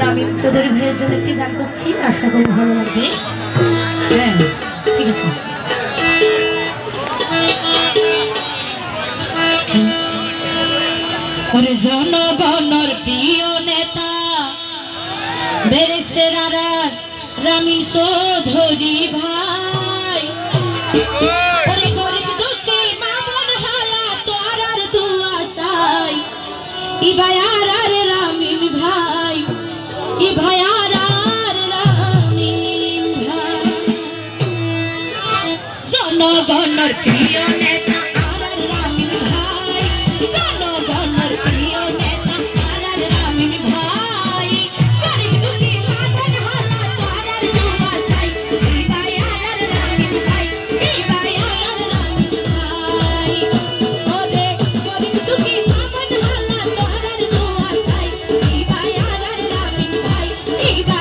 রামিম চৌধুরী ভাইয়ের জন্য একটি গান করছি, আশা করি ভালো লাগবে। হ্যাঁ ঠিক আছে। প্রিয় নেতা, ব্যারিস্টার আর রামিন চৌধুরী ভাই। ওরে গরিব দুঃখী, মা বোন হালা তোর আর দুয়া চাই ই ভাই আর জনগণের প্রিয় নেতা আর রামিন ভাই। জনগণের প্রিয় নেতা আর রামিন ভাই। গরিব দুঃখী মাদন হালা, তারার জমা চাই। ভাই আর রামিন ভাই ভাই আর রামিন ভাই। ওরে গরিব দুঃখী মাদন হালা, তারার জমা চাই। ভাই আর রামিন ভাই ভাই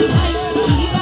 Hi, Steve.